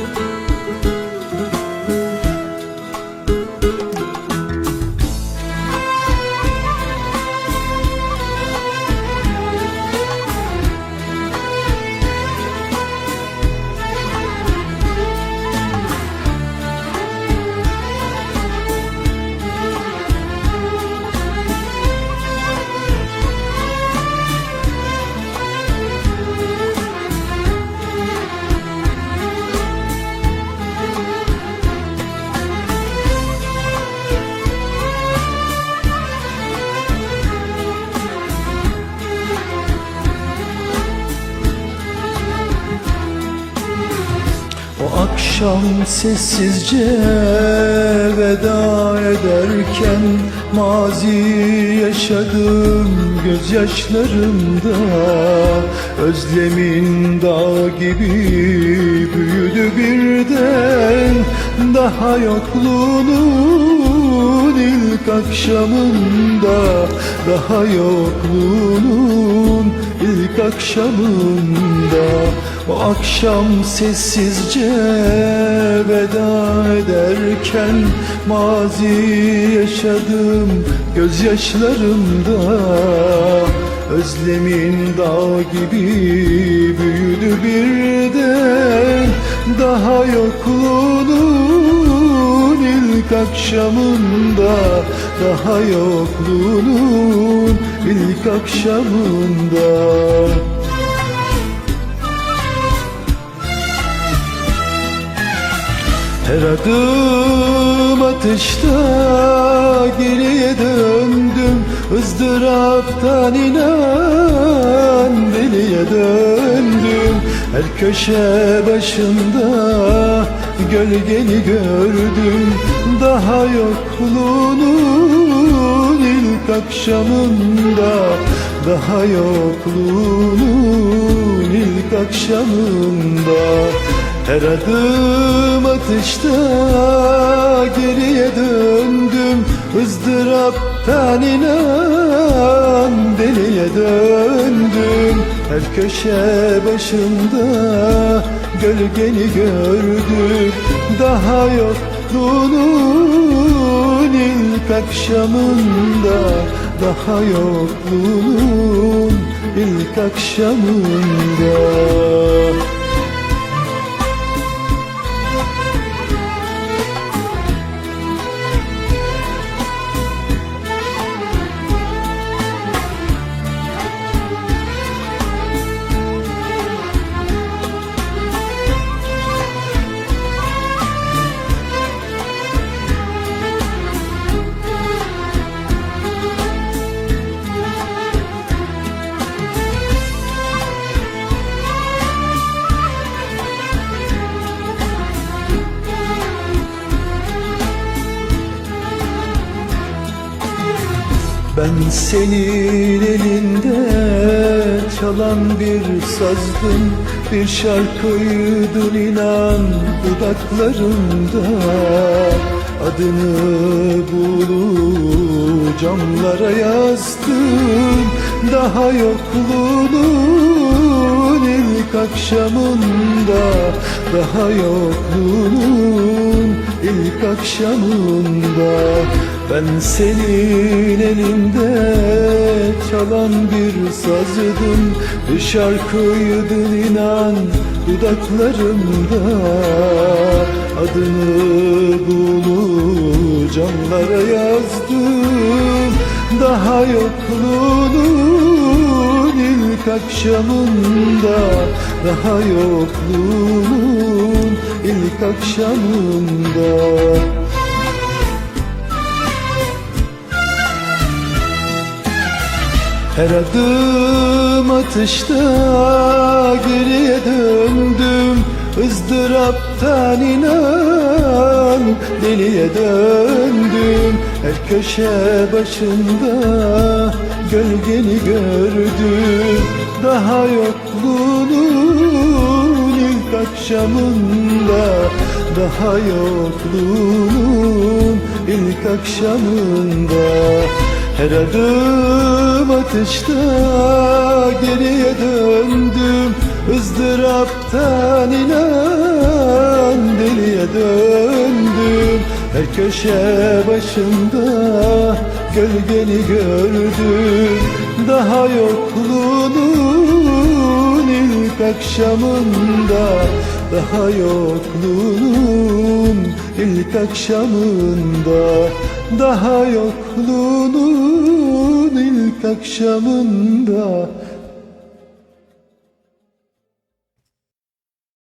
O akşam sessizce veda ederken Mazi yaşadım gözyaşlarımda. Özlemin dağ gibi büyüdü birden Daha yokluğunun ilk akşamında Daha yokluğunun ilk akşamında. O akşam sessizce veda ederken Mazi yaşadım gözyaşlarımda. Özlemin dağ gibi büyüdü birden Daha yokluğunun akşamında Daha yokluğunun ilk akşamında. Her adım atışta geriye döndüm. Izdıraptan inan deliye döndüm. Her köşe başında gölgeni gördüm Daha yokluğunun ilk akşamında. Daha yokluğunun ilk akşamında. Her adım atışta geriye döndüm. Izdıraptan inan deliye döndüm. Her köşe başında gölgeni gördüm. Daha yokluğunun ilk akşamında Daha yokluğunun ilk akşamında Ben senin elinde çalan bir sazdım Bir şarkıydın inan dudaklarımda. Adını bulup camlara yazdım Daha yokluğunun ilk akşamında. Daha yokluğunun ilk akşamında ben senin elinde çalan bir sazdım Bir şarkıydın inan dudaklarımda. Adını camlara yazdım. Daha yokluğunun ilk akşamında. Daha yokluğunun ilk akşamında Her adım atışta geriye döndüm. Izdıraptan inan deliye döndüm. Her köşe başında gölgeni gördüm. Daha yokluğunun ilk akşamında Daha yokluğunun ilk akşamında her adım atışta geriye döndüm. Izdıraptan inan döndüm. Her köşe başında gölgeni gördüm. Daha yokluğunun ilk akşamında Daha yokluğunun ilk akşamında Daha yokluğunun ilk akşamında